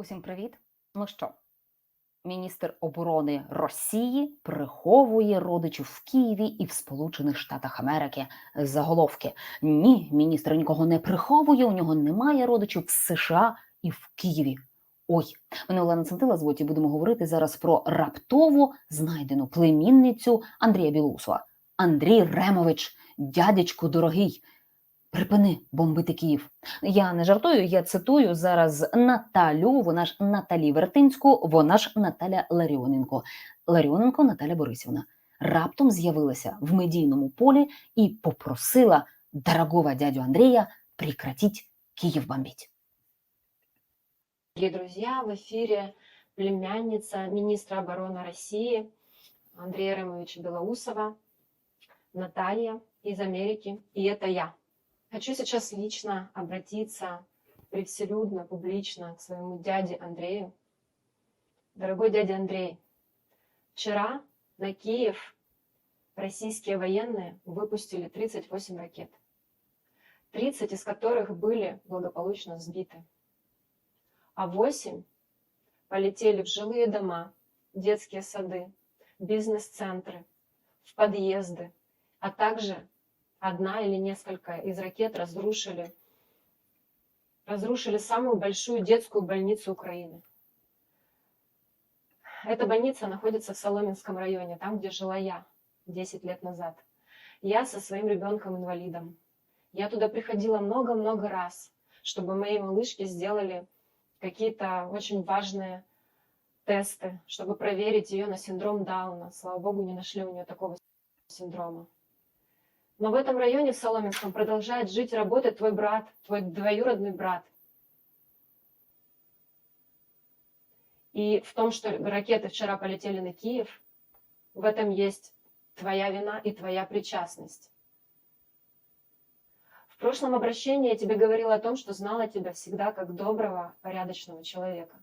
Усім привіт. Ну що, міністр оборони Росії приховує родичів в Києві і в Сполучених Штатах Америки. Заголовки. Ні, міністр нікого не приховує, у нього немає родичів в США і в Києві. Ой, мене Олена Сантила звуть і будемо говорити зараз про раптово знайдену племінницю Андрія Білусова. Андрій Ремович, дядечку дорогий. Припини бомбити Київ. Я не жартую, я цитую зараз Наталю, вона ж Наталі Вертинську, вона ж Наталя Ларіоненко. Ларіоненко Наталя Борисівна раптом з'явилася в медійному полі і попросила дорогого дядю Андрія прекратить Київ бомбить. Дорогие друзья, в эфире племянница министра обороны России Андрея Ремовича Белоусова, Наталья из Америки, и это я. Хочу сейчас лично обратиться превселюдно, публично к своему дяде Андрею. Дорогой дядя Андрей, вчера на Киев российские военные выпустили 38 ракет, 30 из которых были благополучно сбиты а 8 полетели в жилые дома, детские сады, бизнес-центры, в подъезды, а также одна или несколько из ракет разрушили, разрушили самую большую детскую больницу Украины. Эта больница находится в Соломенском районе, там, где жила я 10 лет назад. Я со своим ребенком-инвалидом. Я туда приходила много-много раз, чтобы моей малышке сделали какие-то очень важные тесты, чтобы проверить ее на синдром Дауна. Слава богу, не нашли у нее такого синдрома. Но в этом районе, в Соломенском, продолжает жить и работать твой брат, твой двоюродный брат. И в том, что ракеты вчера полетели на Киев, в этом есть твоя вина и твоя причастность. В прошлом обращении я тебе говорила о том, что знала тебя всегда как доброго, порядочного человека.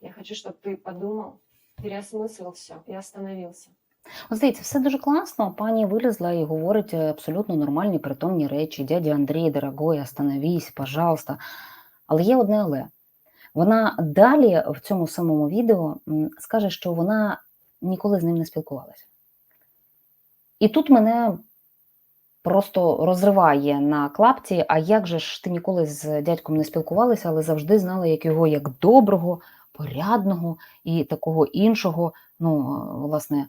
Я хочу, чтобы ты подумал, переосмыслил все и остановился. От здається, все дуже класно. Пані вилізла і говорить абсолютно нормальні притомні речі. Дядя Андрій, дорогой, остановись, пожалуйста. Але є одне але. Вона далі в цьому самому відео скаже, що вона ніколи з ним не спілкувалася. І тут мене просто розриває на клапці, а як же ж ти ніколи з дядьком не спілкувалася, але завжди знала як його як доброго, порядного і такого іншого, ну, власне, м,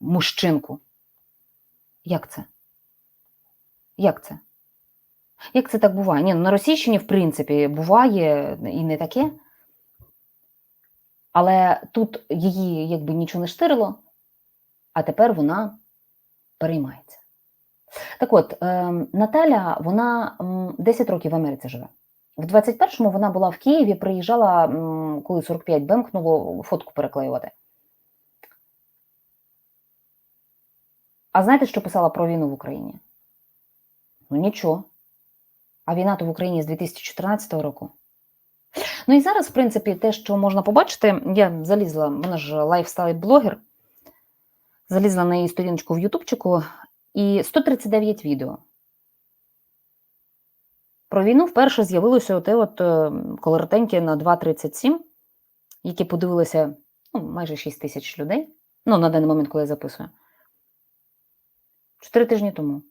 мужчинку. Як це? Як це? Як це так буває? Ні, ну, на Російщині, в принципі, буває і не таке. Але тут її якби нічого не штирило, а тепер вона переймається. Так от, е, Наталя, вона 10 років в Америці живе. В 21-му вона була в Києві, приїжджала, коли 45 бемкнуло, фотку переклеювати. А знаєте, що писала про війну в Україні? Ну нічого. А війна то в Україні з 2014 року. Ну і зараз, в принципі, те, що можна побачити, я залізла, вона ж лайфстайл-блогер, залізла на її сторіночку в Ютубчику, і 139 відео. Про війну вперше з'явилося оте от е, колоротеньке на 2.37, які подивилися ну, майже 6 тисяч людей. Ну, на даний момент, коли я записую. Чотири тижні тому.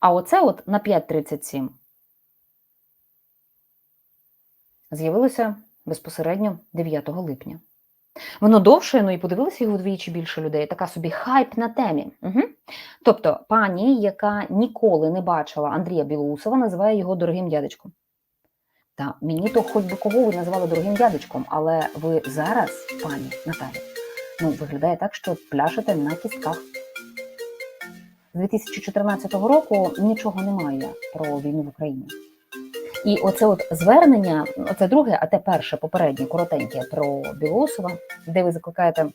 А оце от на 5.37 з'явилося безпосередньо 9 липня. Воно довше, ну і подивилися його вдвічі більше людей. Така собі хайп на темі. Угу. Тобто, пані, яка ніколи не бачила Андрія Білоусова, називає його дорогим дядечком. Та мені то хоч би кого ви називали дорогим дядечком, але ви зараз, пані Наталі, ну, виглядає так, що пляшете на кістках. З 2014 року нічого немає про війну в Україні. І оце от звернення, оце друге, а те перше, попереднє, коротеньке про Білоусова, де ви закликаєте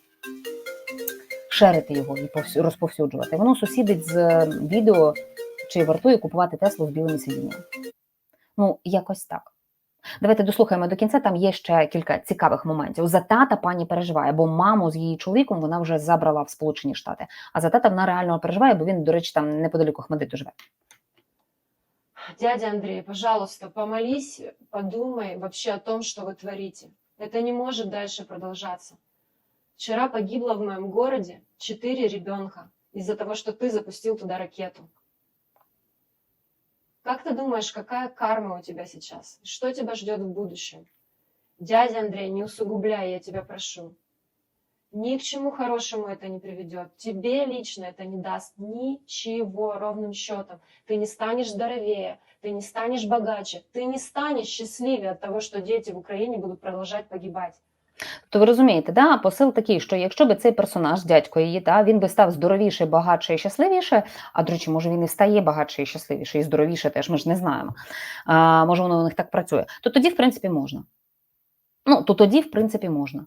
шерити його і розповсюджувати, воно сусідить з е, відео, чи вартує купувати Теслу з білими сидіннями. Ну, якось так. Давайте дослухаємо до кінця, там є ще кілька цікавих моментів. За тата пані переживає, бо маму з її чоловіком вона вже забрала в Сполучені Штати. А за тата вона реально переживає, бо він, до речі, там неподалік Охмадиту живе. Дядя Андрей, пожалуйста, помолись, подумай вообще о том, что вы творите. Это не может дальше продолжаться. Вчера погибло в моем городе четыре ребенка из-за того, что ты запустил туда ракету. Как ты думаешь, какая карма у тебя сейчас? Что тебя ждет в будущем? Дядя Андрей, не усугубляй, я тебя прошу. Ни к чему хорошему это не приведет. Тебе лично это не даст ничего ровным счетом. Ты не станешь здоровее, ты не станешь богаче, ты не станешь счастливее от того, что дети в Украине будут продолжать погибать. То ви розумієте, да? посил такий, що якщо би цей персонаж, дядько її, да, він би став здоровіше, багатше і щасливіше, а до речі, може він і стає багатше і щасливіше, і здоровіше теж, ми ж не знаємо. А, може, воно у них так працює, то тоді, в принципі, можна. Ну, то тоді, в принципі, можна.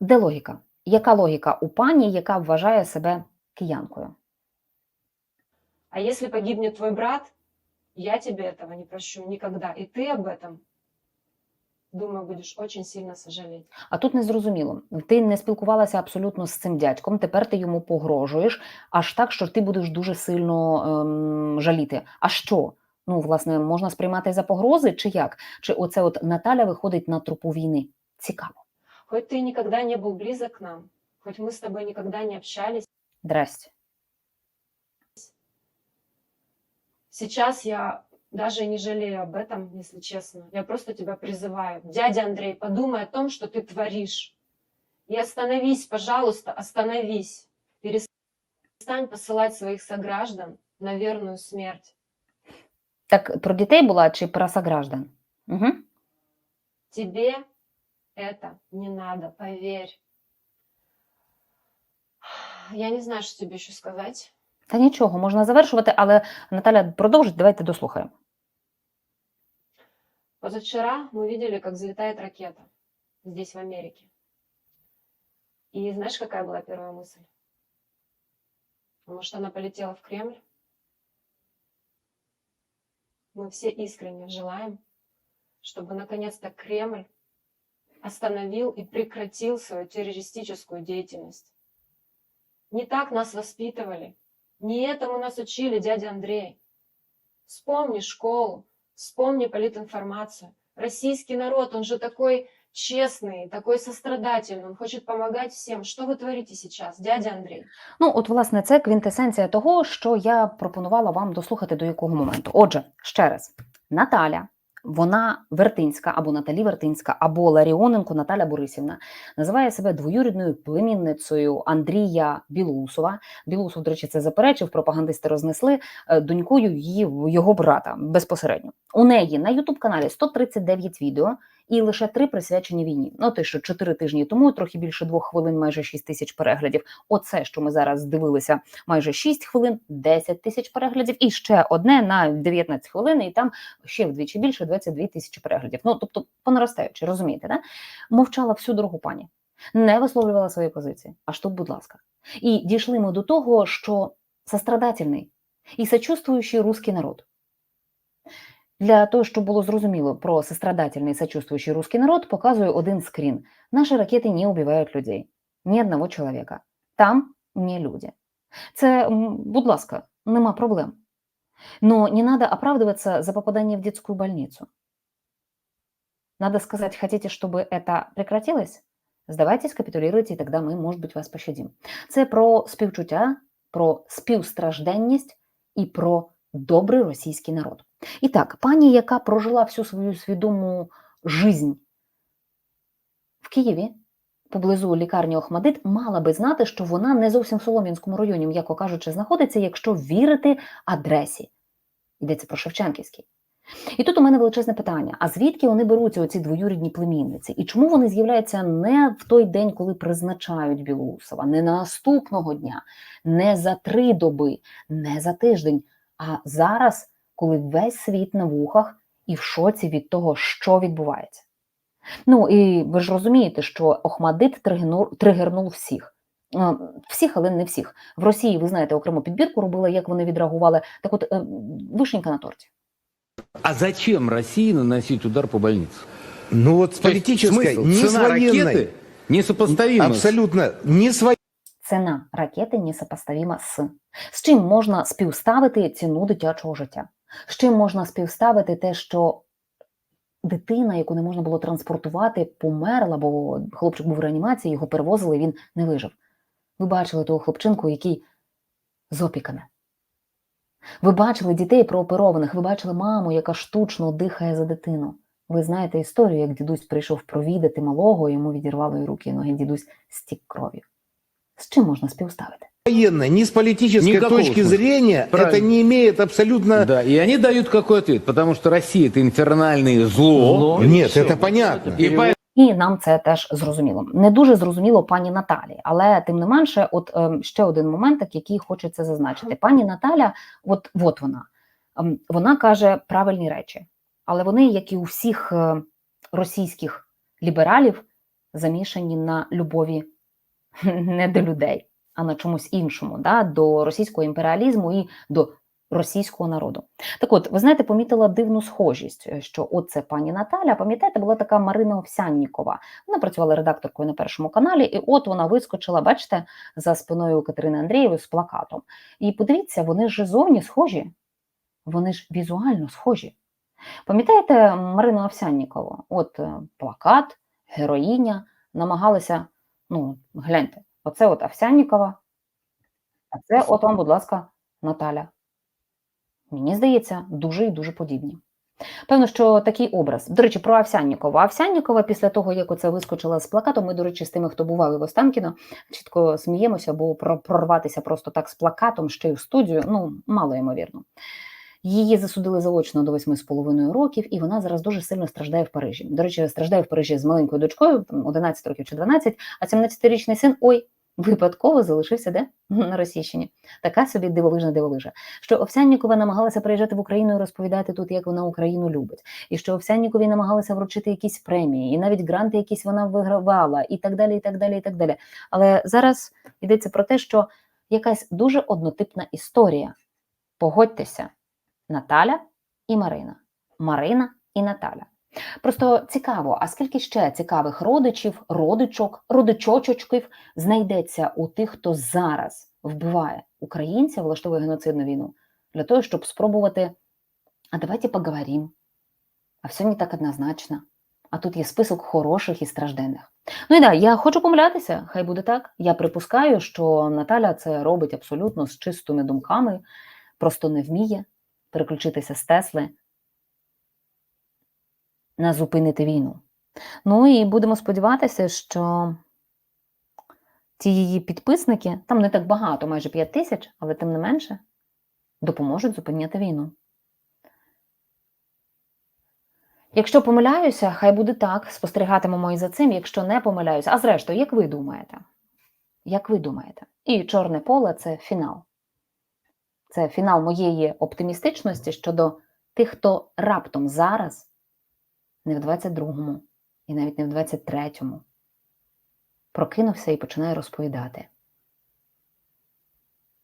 Де логіка? Яка логіка у пані, яка вважає себе киянкою? А если погибнет твой брат, я тебе этого не прощу никогда. И ты об этом, думаю, будешь очень сильно сожалеть. А тут незрозуміло. Ти не спілкувалася абсолютно з цим дядьком, тепер ти йому погрожуєш, аж так, що ти будеш дуже сильно ем, жаліти. А що? Ну, власне, можна сприймати за погрози, чи як? Чи оце от Наталя виходить на трупу війни? Цікаво. Хоть ты никогда не был близок к нам, хоть мы с тобой никогда не общались, Здрасте. сейчас я даже и не жалею об этом, если честно. Я просто тебя призываю. Дядя Андрей, подумай о том, что ты творишь. И остановись, пожалуйста, остановись. Перестань посылать своих сограждан на верную смерть. Так про дітей була чи про сограждан? Угу. Тебе это не надо, поверь. Я не знаю, что тебе еще сказать. Та нічого, можна завершувати, але Наталя продовжить, давайте дослухаємо. Позавчера мы видели, как взлетает ракета здесь, в Америке. И знаешь, какая была первая мысль? Может, она полетела в Кремль? Мы все искренне желаем, чтобы наконец-то Кремль остановил и прекратил свою террористическую деятельность. Не так нас воспитывали. Не этому нас учили, дядя Андрей. Вспомни школу, вспомни политинформацию. Российский народ, он же такой честный, такой сострадательный, он хочет помогать всем. Что вы творите сейчас, дядя Андрей? Ну, от, власне, це квінтесенція того, що я пропонувала вам дослухати до якого моменту. Отже, ще раз, Наталя, вона Вертинська, або Наталі Вертинська, або Ларіоненко Наталя Борисівна, називає себе двоюрідною племінницею Андрія Білоусова. Білоусов, до речі, це заперечив, пропагандисти рознесли е, донькою її його брата безпосередньо. У неї на Ютуб-каналі 139 відео, і лише три присвячені війні. Ну, те, що чотири тижні тому, трохи більше двох хвилин, майже 6 тисяч переглядів. Оце, що ми зараз дивилися, майже 6 хвилин, 10 тисяч переглядів, і ще одне на 19 хвилин, і там ще вдвічі більше 22 тисячі переглядів. Ну, тобто, по наростаючи, розумієте, да? мовчала всю дорогу пані, не висловлювала свої позиції. Аж тут, будь ласка. І дійшли ми до того, що сострадательний і сочувствуючий русський народ. Для того, щоб було зрозуміло про сострадательный и сочувствующий русский народ, показую один скрин. Наші ракети не убивають людей. Ні одного чоловіка. Там не люди. Це, м, будь ласка, нема проблем. Но не надо оправдываться за попадание в детскую больницу. Надо сказать, хотите, чтобы это прекратилось? Сдавайтесь, капітулюйте, і тогда ми, может быть, вас пощадим. Це про співчуття, про співстражденність і про добрий російський народ. І так, пані, яка прожила всю свою свідому жизнь в Києві, поблизу лікарні Охмадит, мала би знати, що вона не зовсім в Солом'янському районі, м'яко кажучи, знаходиться, якщо вірити адресі. Йдеться про Шевченківський. І тут у мене величезне питання: а звідки вони беруться оці двоюрідні племінниці? І чому вони з'являються не в той день, коли призначають Білоусова, не наступного дня, не за три доби, не за тиждень, а зараз, коли весь світ на вухах і в шоці від того, що відбувається? Ну і ви ж розумієте, що Охмадит тригернув, тригернув всіх. Е, Всіх, але не всіх. В Росії, ви знаєте, окрему підбірку робила, як вони відреагували. Так от, е, вишенька на торті. А зачем России наносить удар по больнице? Ну с Цена военной, ракеты несопоставима. абсолютно не с Ціна ракети несопоставима з. З чим можна співставити ціну дитячого життя? З чим можна співставити те, що дитина, яку не можна було транспортувати, померла, бо хлопчик був в реанімації, його перевозили, він не вижив. Ви бачили того хлопчинку, який з опіками. Ви бачили дітей прооперованих, ви бачили маму, яка штучно дихає за дитину. Ви знаєте історію, як дідусь прийшов провідати малого, йому відірвало руки, і ноги, дідусь стік кров'ю. З чим можна співставити? военная, ни с политической Никакого точки смысла. зрения Правильно. это не имеет абсолютно... Да, и они дают какой ответ, потому что Россия это инфернальное зло. Зло. Нет, Всё. это понятно. И поэтому І нам це теж зрозуміло. Не дуже зрозуміло пані Наталі, але тим не менше, от ем, ще один моментик, який хочеться зазначити. Пані Наталя, от, от вона, ем, вона каже правильні речі, але вони, як і у всіх е, російських лібералів, замішані на любові не до людей, а на чомусь іншому, да, до російського імперіалізму і до російського народу. Так от, ви знаєте, помітила дивну схожість, е, що от це пані Наталя, пам'ятаєте, була така Марина Овсяннікова. Вона працювала редакторкою на першому каналі, і от вона вискочила, бачите, за спиною Катерини Андрієвої з плакатом. І подивіться, вони ж зовні схожі, вони ж візуально схожі. Пам'ятаєте Марину Овсяннікову? От е, плакат, героїня, намагалися, ну, гляньте, оце от Овсяннікова, а це от вам, будь ласка, Наталя. Мені здається, дуже і дуже подібні. Певно, що такий образ. До речі, про Овсяннікова. Овсяннікова після того, як оце вискочила з плакатом, ми, до речі, з тими, хто бували в Останкіно, чітко сміємося, бо прорватися просто так з плакатом ще й в студію, ну, мало ймовірно. Її засудили заочно до 8,5 років, і вона зараз дуже сильно страждає в Парижі. До речі, страждає в Парижі з маленькою дочкою, там 11 років чи 12, а 17-річний син ой, випадково залишився де? На Російщині. Така собі дивовижна дивовижа. Що Овсяннікова намагалася приїжджати в Україну і розповідати тут, як вона Україну любить, і що Овсяннікові намагалися вручити якісь премії, і навіть гранти якісь вона вигравала, і так далі, і так далі, і так далі. Але зараз йдеться про те, що якась дуже однотипна історія. Погодьтеся, Наталя і Марина. Марина і Наталя. Просто цікаво, а скільки ще цікавих родичів, родичок, родичочочків знайдеться у тих, хто зараз вбиває українців, влаштовує геноцидну війну, для того, щоб спробувати, а давайте поговорим, а все не так однозначно. А тут є список хороших і стражденних. Ну і да, я хочу помилятися, хай буде так. Я припускаю, що Наталя це робить абсолютно з чистими думками, просто не вміє переключитися з Тесли зупинити війну. Ну і будемо сподіватися, що ті її підписники, там не так багато, майже 5 тисяч, але тим не менше, допоможуть зупиняти війну. Якщо помиляюся, хай буде так, спостерігатимемо і за цим, якщо не помиляюся. А зрештою, як ви думаєте? Як ви думаєте? І чорне поле це фінал. Це фінал моєї оптимістичності щодо тих, хто раптом зараз, не в 22-му і навіть не в 23-му, прокинувся і починає розповідати,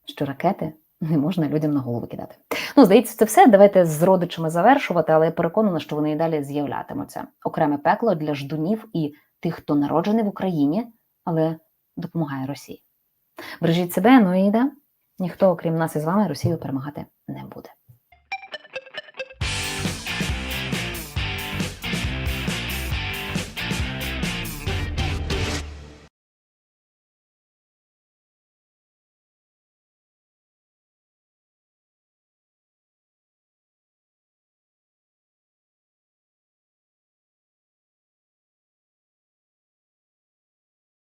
що ракети не можна людям на голову кидати. Ну, здається, це все. Давайте з родичами завершувати, але я переконана, що вони і далі з'являтимуться. Окреме пекло для ждунів і тих, хто народжений в Україні, але допомагає Росії. Бережіть себе, ну і да, ніхто, окрім нас із вами, Росію перемагати не буде.